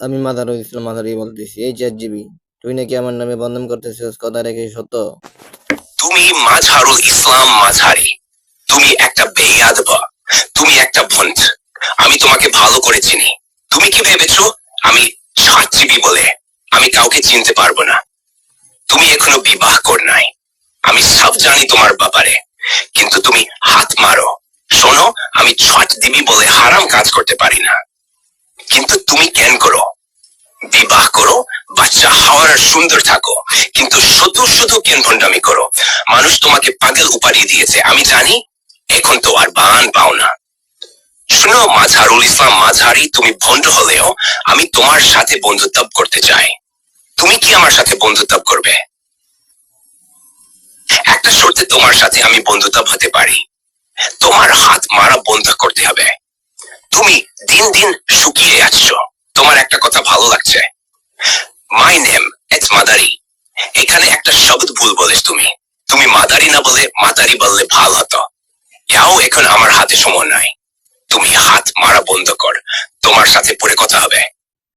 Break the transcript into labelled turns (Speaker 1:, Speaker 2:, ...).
Speaker 1: আমি মাদারুল ইসলাম মাদারি বলতেছি, এই চ্যাট জিবি তুই নাকি আমার নামে বদনাম করতেছিস? কথা রেখে সত্য
Speaker 2: তুমি মাঝহারুল ইসলাম মাঝহারি। তুমি একটা বেয়াদবা তুমি একটা ভন্ড আমি তোমাকে ভালো করে চিনি। তুমি কি ভেবেছো? আমি ছাত্রীবি বলে। আমি কাউকে চিনতে পারব না। তুমি এখনও বিবাহ কর নাই। আমি সব জানি তোমার ব্যাপারে। কিন্তু তুমি হাত মারো। শোনো, আমি ছট দিবি বলে হারাম কাজ করতে পারি না। কিন্তু তুমি কেন করো, বিবাহ করো, বাচ্চা হওয়ার সুন্দর থাকো, কিন্তু শুধু শুধু কেন ভণ্ডামি করো। মানুষ তোমাকে পাগল উপাধি দিয়েছে, আমি জানি, এখন তো আর বান পাও না। শুনো, মাঝহারুল ইসলাম মাঝহারি, তুমি ভণ্ড হলেও আমি তোমার সাথে বন্ধুত্ব করতে চাই। তুমি কি আমার সাথে বন্ধুত্ব করবে? একটা শর্তে তোমার সাথে আমি বন্ধুত্ব হতে পারি। তোমার হাত মারা বন্ধ করতে হবে। তুমি দিন শুকিয়ে যাচ্ছ তোমার একটা কথা ভালো লাগছে। My name its Madari. এখানে একটা শব্দ ভুল বলেছ তুমি। তুমি মাদারি না বলে মাদারি বললে ভালো হতো। ইয়াও, এখন আমার হাতে সময় নাই। তুমি হাত মারা বন্ধ কর। তোমার সাথে পরে কথা হবে।